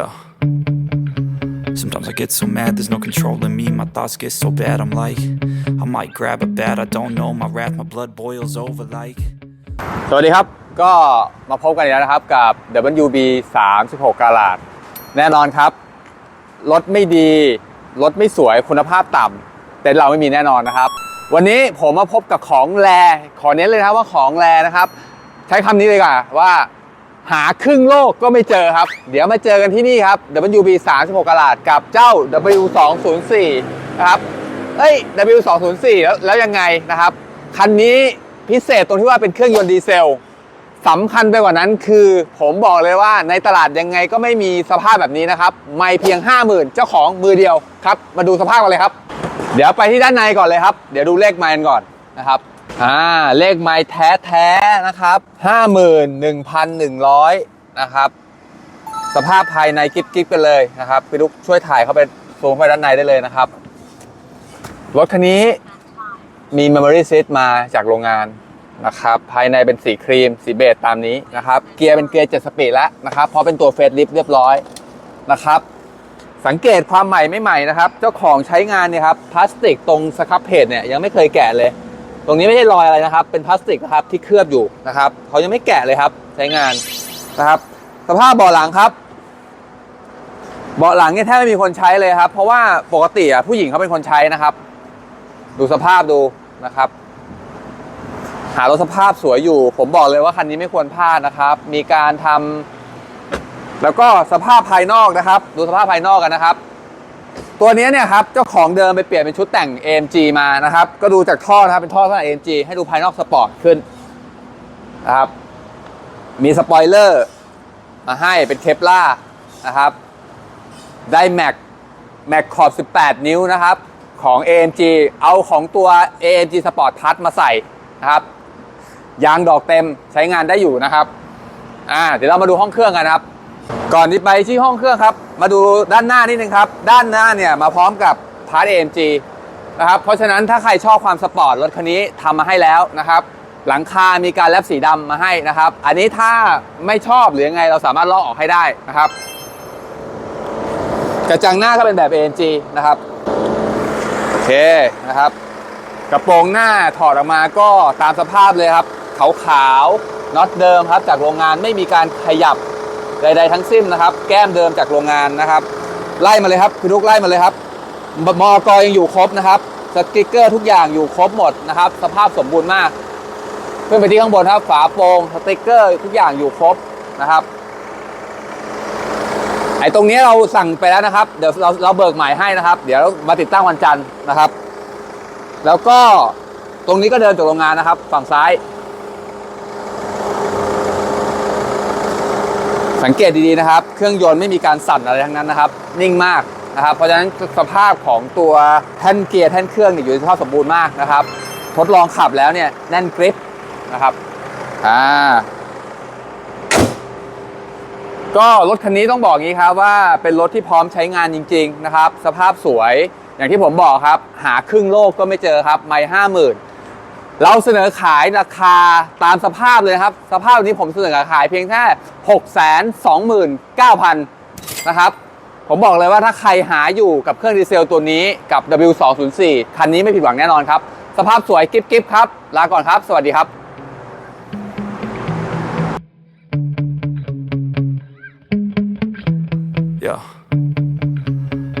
Yeah. Sometimes I get so mad, there's no control in me. My thoughts get so bad, I'm like, I might grab a bat. I don't know, my wrath, my blood boils over like. สวัสดีครับ ก็มาพบกันอีกแล้วนะครับกับ WB 36กาลาด แน่นอนครับ รถไม่ดี รถไม่สวย คุณภาพต่ำ แต่เราไม่มีแน่นอนนะครับ วันนี้ผมมาพบกับของแรขอเน้นเลยนะครับว่าของแรนะครับ ใช้คำนี้เลยกว่าว่า หาครึ่งโลกก็ไม่เจอครับ เดี๋ยวมาเจอกันที่นี่ครับ WB 36กลาดกับเจ้า W204 นะครับเอ้ย W204 แล้วแล้วยังไงนะครับ คันนี้พิเศษตรงที่ว่าเป็นเครื่องยนต์ดีเซลสำคัญไปกว่านั้นคือผมบอกเลยว่าในตลาดยังไงก็ไม่มีสภาพแบบนี้นะครับ ไม่เพียง 50,000 เจ้าของมือเดียวครับ มาดูสภาพกันเลยครับ เดี๋ยวไปที่ด้านในก่อนเลยครับ เดี๋ยวดูเลขไมล์ก่อนนะครับ อ่าเลขไมล์แท้แท้นะครับ51,100นนนหหึึ่่งพัร้อยนะครับ สภาพภายในกิ๊บกิ๊บกันเลยนะครับพี่ลูกช่วยถ่ายเข้าไปซูมเข้าไปด้านในได้เลยนะครับ รถคันนี้มี Memory Seat มาจากโรงงานนะครับ ภายในเป็นสีครีม สีเบจตามนี้นะครับ เกียร์เป็นเกียร์7สปีดแล้วนะครับ เพราะเป็นตัวเฟสลิฟเรียบร้อยนะครับ สังเกตความใหม่ไม่ใหม่นะครับ เจ้าของใช้งานเนี่ยครับพลาสติกตรงสครับเพจเนี่ยยังไม่เคยแกะเลย ตรงนี้ไม่ใช่รอยอะไรนะครับ เป็นพลาสติกนะครับที่เคลือบอยู่นะครับเขายังไม่แกะเลยครับใช้งานนะครับ สภาพเบาะหลังครับ เบาะหลังเนี่ยแทบไม่มีคนใช้เลยครับ เพราะว่าปกติอะผู้หญิงเขาเป็นคนใช้นะครับ ดูสภาพดูนะครับ หารถสภาพสวยอยู่ ผมบอกเลยว่าคันนี้ไม่ควรพลาดนะครับ มีการทำแล้วก็สภาพภายนอกนะครับ ดูสภาพภายนอกกันนะครับ ตัวนี้เนี่ยครับเจ้าของเดิมไปเปลี่ยนเป็นชุดแต่ง AMG มานะครับ ก็ดูจากท่อนะครับเป็นท่อท่อ AMG ให้ดูภายนอกสปอร์ตขึ้นนะครับ มีสปอยเลอร์มาให้เป็นเคปล่านะครับได้แม็กแม็กขอบ 18 นิ้วนะครับ ของ AMG เอาของตัว AMG Sport Plus มาใส่นะครับ ยางดอกเต็มใช้งานได้อยู่นะครับอ่าเดี๋ยวเรามาดูห้องเครื่องกันนะครับ ก่อนที่ไปที่ห้องเครื่องครับ มาดูด้านหน้านิดนึงครับ ด้านหน้าเนี่ยมาพร้อมกับพาร์ท AMG นะครับ เพราะฉะนั้นถ้าใครชอบความสปอร์ตรถคันนี้ทำมาให้แล้วนะครับ หลังคา มีการแลบสีดำมาให้นะครับ อันนี้ถ้าไม่ชอบหรือยังไงเราสามารถลอกออกให้ได้นะครับ กระจังหน้าก็เป็นแบบ AMG นะครับ โอเคนะครับ กระโปรงหน้าถอดออกมาก็ตามสภาพเลยครับ ขาวๆน็อตเดิมครับ จากโรงงานไม่มีการขยับ ใดๆทั้งสิ้นนะครับ แก้มเดิมจากโรงงานนะครับ ไล่มาเลยครับคุณลูกไล่มาเลยครับมอกอยังอยู่ครบนะครับสติกเกอร์ทุกอย่างอยู่ครบหมดนะครับ สภาพสมบูรณ์มาก ขึ้นไปที่ข้างบนครับฝาโปรงสติกเกอร์ทุกอย่างอยู่ครบนะครับไอ้ตรงนี้เราสั่งไปแล้วนะครับ เดี๋ยวเราเราเบิกหมายให้นะครับ เดี๋ยวมาติดตั้งวันจันทร์นะครับ แล้วก็ตรงนี้ก็เดินจากโรงงานนะครับ ฝั่งซ้าย สังเกตดีๆนะครับ เครื่องยนต์ไม่มีการสั่นอะไรทั้งนั้นนะครับ นิ่งมากนะครับ เพราะฉะนั้นสภาพของตัวแท่นเกียร์แท่นเครื่องเนี่ยอยู่ในสภาพสมบูรณ์มากนะครับ ทดลองขับแล้วเนี่ยแน่นกริปนะครับอ่าก็รถคันนี้ต้องบอกงี้ครับว่าเป็นรถที่พร้อมใช้งานจริง ๆนะครับ สภาพสวยอย่างที่ผมบอกครับ หาครึ่งโลกก็ไม่เจอครับ ไม่ห้าหมื่น เราเสนอขายราคาตามสภาพเลยครับ สภาพนี้ผมเสนอขายเพียงแค่หกแสนสองหมื่นะครับ ผมบอกเลยว่าถ้าใครหาอยู่กับเครื่องดีเซลตัวนี้กับ W204 คันนี้ไม่ผิดหวังแน่นอนครับ สภาพสวยกิ๊บๆครับ ลาก่อนครับ สวัสดีครับ Yeah.